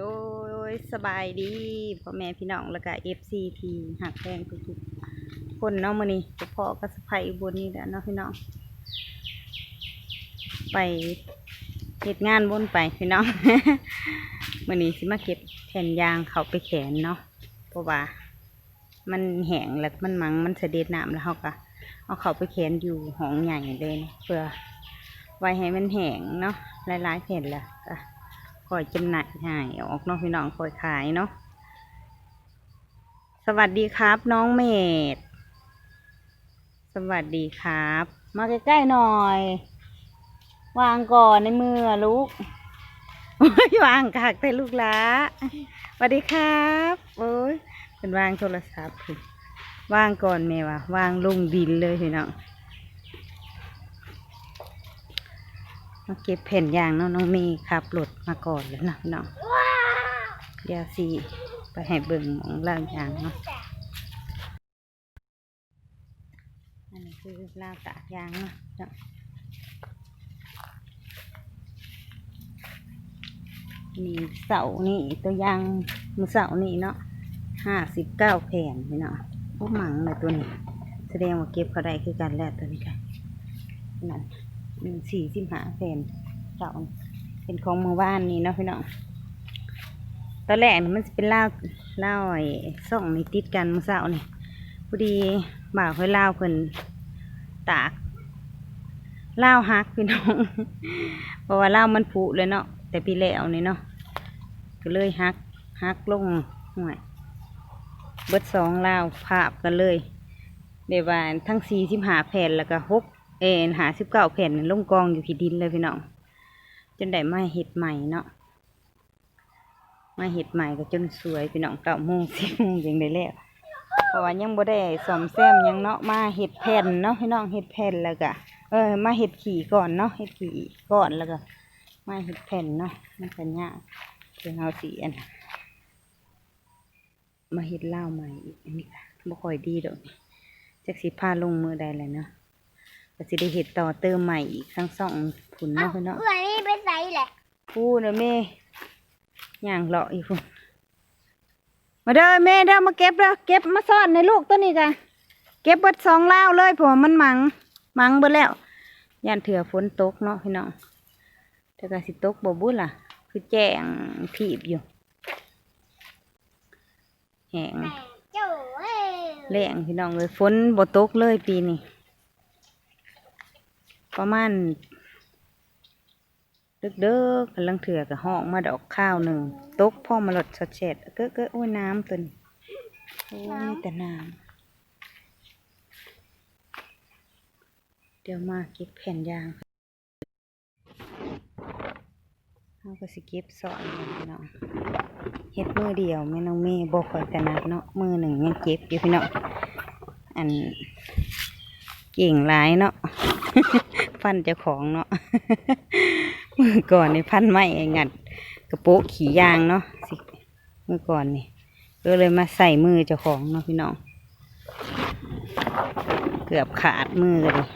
ดยสบายดีพ่อแม่พี่น้องแล้วก็เอฟซีทีหักแพงทุกๆคนเนาะมื้อนี้เฉพาะก็สะพายบนนี่แหละเนาะพี่น้อง ไปเหตุงานบนไปพี่น้องมื้อนี้สิมาเก็บแผ่นยางเขาไปแขวนเนาะเพราะว่า มันแห้งแล้วมันมังมันเสด็จน้ำแล้วเขาก็เอาเขาไปแขวนอยู่ห้องใหญ่เลยเพื่อไว้ให้มันแห้งเนาะหลายๆแผ่นละก็ คอยจำหน่ายใหายออกนาะพี่น้องคอยขายเนาะสวัสดีครับ น้องเมดสวัสดีครับ มาใกล้ๆหน่อย วางก่อนในมือลูกวางกากแต่ลูกละสวัสดีครับโอ้ยเป็นวางโทรศัพท์วางก่อนแม่วะวางลงดินเลยพี่น้อง มาเก็บแผ่นยางเนาะน้องเมย์ขับรถมาก่อนแล้วนะพี่น้องเดี๋ยวสิไปให้เบิ่งมองล่างยางเนาะอันนี้คือล่างตากยางเนาะเนาะนี่เสานี่ตัวยางมือเสานี่เนาะห้าสิบเก้าแผ่นพี่เนาะพวกหมังเลยตัวนี้ แสดงว่าเก็บเขาได้คือกันแล้วตัวนี้กันนั่น หนึ่งสี่สิบห้าแผ่นเก่าเป็นของเมืองบ้านนี่เนาะพี่น้องตอนแรกมันจะเป็นเล้าเล้าไอ้ส่องในติดกันเมื่อเช้านี่พอดีบ่าวเพื่อเล้าเพิ่นตากเล้าฮักพี่น้องเพราะว่าเล้ามันผุเลยเนาะแต่ปีแล้วนี่เนาะก็เลยฮักฮักลงห่วยเบิดสองเล้าภาพกันเลยเดี๋ยวว่าทั้งสี่สิบห้าแผ่นแล้วก็หก เอ็นหาสิบเก้าแผ่นลงกองอยู่ที่ดินเลยพี่น้องจนได้มาเห็ดใหม่เนาะมาเห็ดใหม่ก็จนสวยพี่น้องเก้าโมงสิบโมงยังได้แล้วเพราะว่ายังบ่ได้ซ่อมแซมยังเนาะมาเห็ดแผ่นเนาะพี่น้องเห็ดแผ่นแล้วก็เออ มาเห็ดขี่ก่อนเนาะเห็ดขี่ก่อนแล้วก็มาเห็ดแผ่นเนาะมันก็ยากเพื่อเอาสีอันมาเห็ดเหล้าใหม่อีกอันนี้ก็บ่ค่อยดีดอกจักสิพาลงมือใดเลยเนาะ ก็สิได้เห็ดต่อเติมใหม่อีกทั้งสองผุนเนาะพี่เนาะเพื่อนนี่ไปใส่แหละพูดนะแม่ย่างเลาะอีกพุ่นมาเด้อแม่เด้อมาเก็บเด้อเก็บมาซ่อนในลูกตัวนี้จ้ะเก็บเบิดสองเล่าวเลยเพราะว่ามันหมังหมังเบิดแล้วย่านเถื่อฝนตกเนาะพี่น้องแต่ก็สิตกบ่บุญล่ะ คือแจ้งถีบอยู่แห้งแต่เจ้าเอ้ยแรงพี่น้องเลยฝนบ่ตกเลยปีนี้ ประมาณดึกเด้อกำลังเถื่อกับห้องมาดอกข้าวหนึ่งตกพ่อมาหลดสดเฉดเก้อเก้อโอ้ยน้ำตัวนี้โอ้ยแต่น้ำเดี๋ยวมาเก็บแผ่นยางเขาก็สิเก็บสอนเลยพี่น้องเฮ็ดมือเดียวแม่น้องเมย์บอกคอยถนัดเนาะมือหนึ่งยังเก็บอยู่พี่น้องอันเก่งหลายเนาะ ฟันเจ้าของเนาะมือก่อนนี่พันไม้งัด กระโปะขี่ยางเนาะสิมือก่อนนี่ก็เลยมาใส่มือเจ้าของเนาะพี่น้อง เกือบขาดมือเลย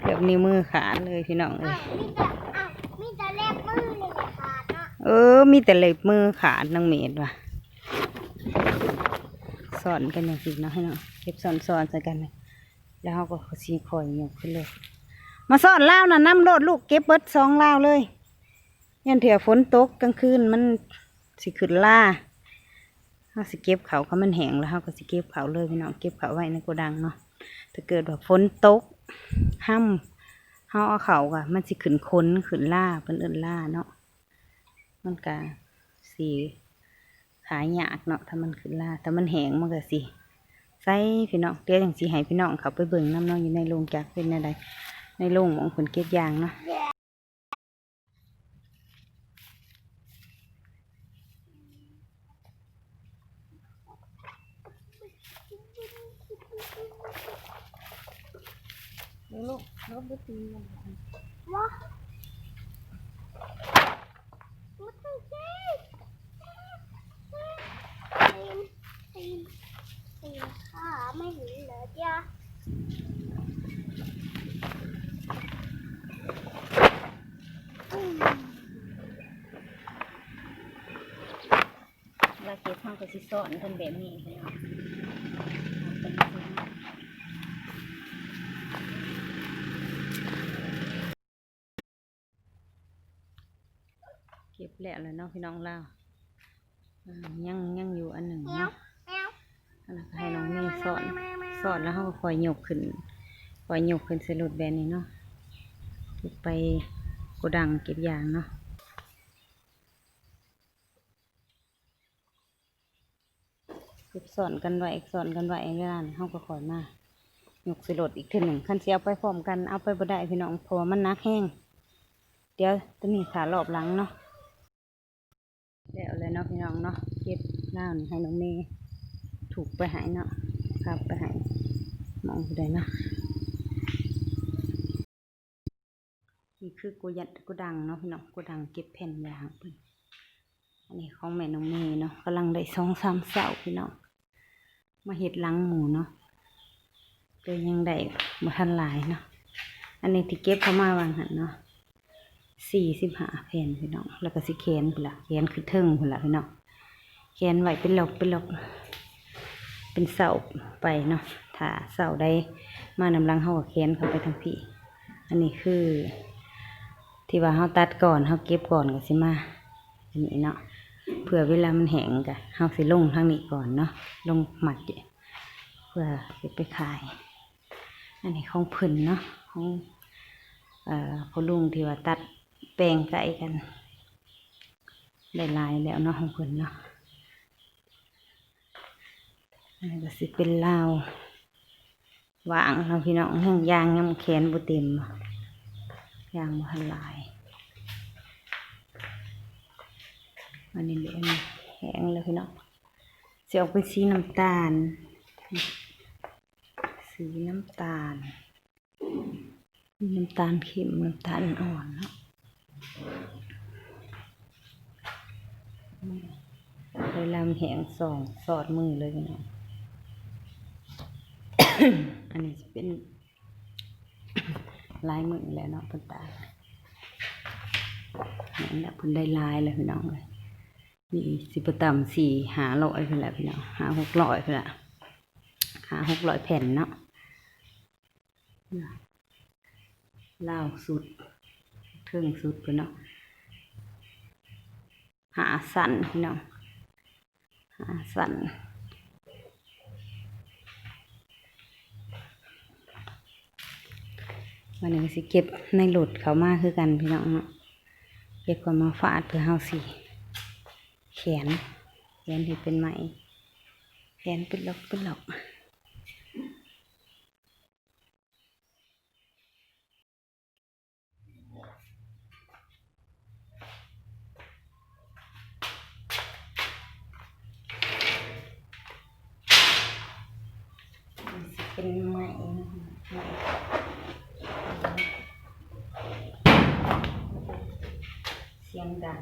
เกือบนิ้วมือขาดเลยพี่น้องเอ้อะยมีแต่อะมีแต่เล็บมือเลยขาดเนาะเออ มีแต่เล็บมือขาดนังเมดว่ะสอนกันอย่างสิเนาะให้เนาะเก็บสอนสอนๆใส่กันเลย แล้วเขาก็สีคอยยกขึ้นเลย มาสอนเล่าวน่ะน้ำโลดลูกเก็บเบิดสองเล่าวเลยยันเถื่อฝนตกกลางคืนมันสิขึ้นล่าเขาสิเก็บเขาเขามันแห้งแล้วเขาก็สิเก็บเขาเลยพี่น้องเก็บเขาไว้ในโกดังเนาะถ้าเกิดว่าฝนตกห้ำเขาเอาเขาอะมันสิขึ้นค้นขึ้นล่าเป็นเอินล่าเนาะมันก็สีขายยากเนาะถ้ามันขึ้นล่าถ้ามันแห้งมันก็สิ ใส่พี่น้องเดี๋ยวอย่างสีให้พี่น้องเขาไปเบิ่งน้ำน้องอยู่ในโรงจักเป็นอะไรในโรงของคนเก็บยางเนาะลูกลูกไปตีกันวะมันต้องเจ๊ตีนตีนตีนขาไม่เห็นเหรอจ๊ะอืม สิสอนกันแบบนี้พี่น้องเอาเป็นสิฮะเก็บแล้วเลยเนาะพี่น้องเล่าอ่ายังยังอยู่อันหนึ่งแมวเนาะแมวอันนั้นก็ให้น้องเมย์สอนสอนแล้วเขาก็คอยยกขึ้นคอยยกขึ้นใส่รถแบบนี้เนาะเก็บไปโกดังเก็บยางเนาะเก็บ สอนกันไว้สอนกันไว้เวลานี้เขาก็คอยมายกใส่รถอีกทีหนึ่งคันเสียเอาไปพร้อมกันเอาไปบ่ได้พี่น้องเพราะว่ามันนักแห้งเดี๋ยวจะมีขารอบหลังเนาะแล้วเลยเนาะพี่น้องเนาะเก็บล่าวให้น้องเมย์ถูกไปหายเนาะครับไปหายมองไปได้เนาะนี่คือกูยัดกูดังเนาะพี่น้องกูดังเก็บแผ่นยางเพิ่นอันนี้ของแม่น้องเมย์เนาะกำลังได้สองสามเสาพี่น้อง มาเห็ดลังหมูเนาะก็ยังได้มาทันหลายเนาะ อันนี้ที่เก็บเข้ามาวางหันเนาะสี่สิบห้าแผ่นพี่น้อง แล้วก็สิแขนพุ่นละแขนคือเทิงพุ่นละพี่น้องแขนไหวเป็นหลอกเป็นหลอก เป็นเสาไปเนาะ ถ้าเสาได้มานำลังเฮาก็แขนเข้าไปทางพี่ อันนี้คือ ที่ว่าเฮาตัดก่อนเฮาเก็บก่อนก็สิมา อันนี้เนาะ เผื่อเวลามันแห้งก็เฮาสิลงทางนี้ก่อนเนาะลงหมัดเพื่อเก็บไปขาย อันนี้ของเพิ่นเนาะของเอ่อพ่อลุงที่ว่าตัดแปลงไก่กันได้หลายแล้วเนาะของเพิ่นเนาะอันนี้ก็สิเป็นลาววางเราพี่น้องแห้งยางยังแขนบุเต็มยางมาลาย อันนี้เดี๋ยแห้งแล้วพี่น้องจะออกเป็นสีน้ำตาล สีน้ำตาล น้ำตาลเค็มน้ำตาลอ่อนเนาะเวลามันแห้งสองสอดมือเลยพี่น้องอันนี้จะเป็นลายมือแล้วเนาะเพิ่นตายนั่นแหละเพิ่นได้ลายเลยพี่น้องเลย มีสิบต่ำสี่หาร้อยเพิ่นแหละพี่น้องหาหกร้อยเพิ่นละหาหกร้อยแผ่นเนาะล่าวสุดเครื่องสุดเพิ่นเนาะหาสั่นพี่น้องหาสั่นวันนี้สิเก็บในหลุดเขามาคือกันพี่น้องเนาะเก็บก็มาฟาดเพื่อเฮาสิ แขน แขนที่เป็นไหม แขนเป็นหลอกเป็นหลอกมันเป็นไหมไหมเสียงดัง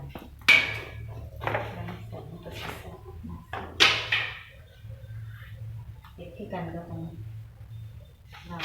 ดังเสียงตัวสั่นเด็ กที่กันก็คงเรา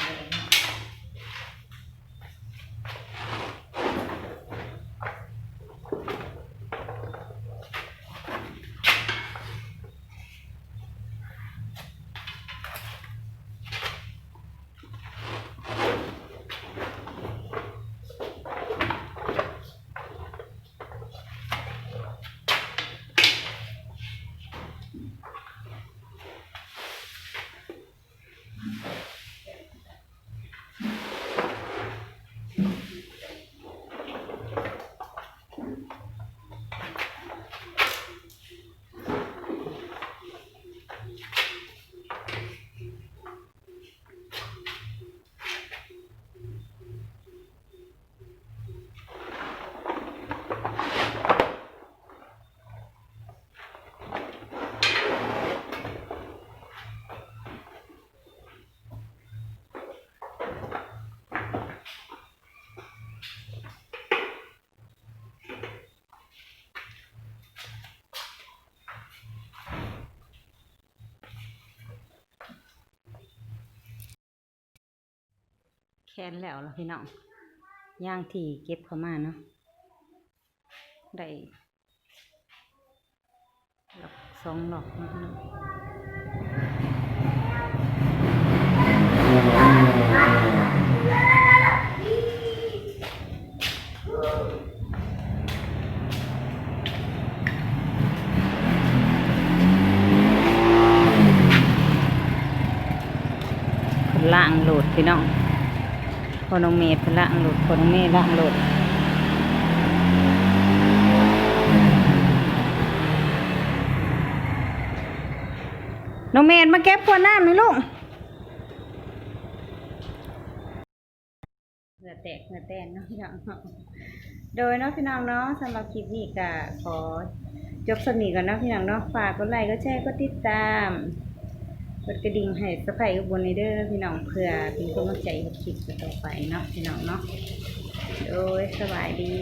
แค้นแล้วล่ะพี่น้องย่างที่เก็บเข้ามาเนาะได้หลักสองหลอกนะพี่น้องล่างโหลดพี่น้อง พอน้องเมย์พล่างหลุดพอน้องเมย์ล่างหลุดน้องเมนมาเก็บขวดน้ำไหมลูกเหงื่อแตกเหงื่อแตนเนาะพี่น้องโดยเนาะพี่น้องเนาะสำหรับคลิปนี้ก็ขอจบสนิทก่อนเนาะพี่น้องเนาะฝากกดไลค์ก็แชร์ก็ติดตาม กดกระดิ่งให้สไครต์อุบนในเด้อพี่น้องเพื่อเป็นกำลังใจให้คลิปต่อไปเนาะพี่น้องเนาะโดยสบายดี